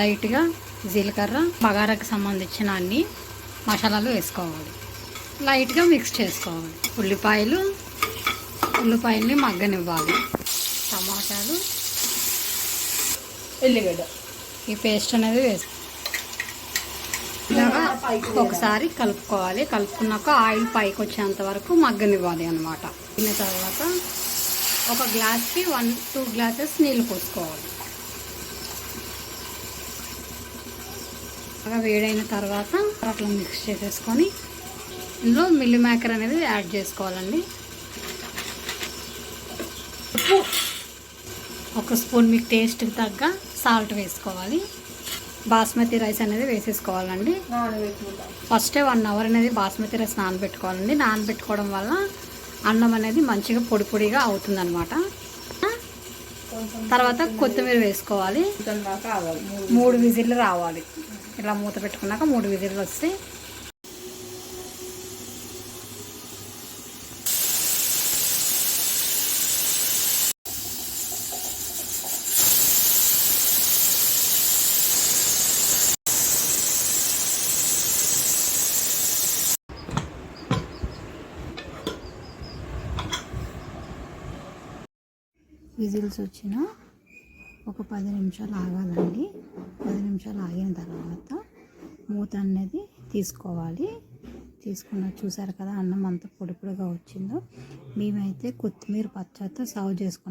లైట్గా జీలకర్ర బగారాకి సంబంధించిన అన్ని మసాలాలు వేసుకోవాలి. లైట్గా మిక్స్ చేసుకోవాలి. ఉల్లిపాయలు ఉల్లిపాయల్ని మగ్గనివ్వాలి. టమాటాలు ఎల్లిగడ్డ. ఈ పేస్ట్ అనేది వేసుకో ఇలాగా ఒకసారి కలుపుకోవాలి. కలుపుకున్నాక ఆయిల్ పైకి వచ్చేంత వరకు మగ్గనివ్వాలి అనమాట తిన్న తర్వాత ఒక గ్లాస్కి వన్ టూ గ్లాసెస్ నీళ్ళు పోసుకోవాలి. బాగా వేడైన తర్వాత అట్లా మిక్స్ చేసేసుకొని ఇందులో మిల్లి మేకర్ అనేది యాడ్ చేసుకోవాలండి. ఒక స్పూన్ మీకు టేస్ట్కి తగ్గ సాల్ట్ వేసుకోవాలి. బాస్మతి రైస్ అనేది వేసేసుకోవాలండి. ఫస్టే వన్ అవర్ అనేది బాస్మతి రైస్ నానబెట్టుకోవాలండి. నానబెట్టుకోవడం వల్ల అన్నం అనేది మంచిగా పొడి పొడిగా అవుతుందన్నమాట. తర్వాత కొత్తిమీర వేసుకోవాలి. మూడు విజిల్లు రావాలి. ఇలా మూత పెట్టుకున్నాక మూడు విజిల్లు వస్తే విజిల్స్ వచ్చిన ఒక పది నిమిషాలు ఆగాలండి. పది నిమిషాలు ఆగిన తర్వాత మూత అనేది తీసుకోవాలి. తీసుకున్న చూసారు కదా అన్నం అంత పొడి పొడిగా వచ్చిందో. మేమైతే కొత్తిమీర పచ్చడితో సర్వ్ చేసుకున్నాం.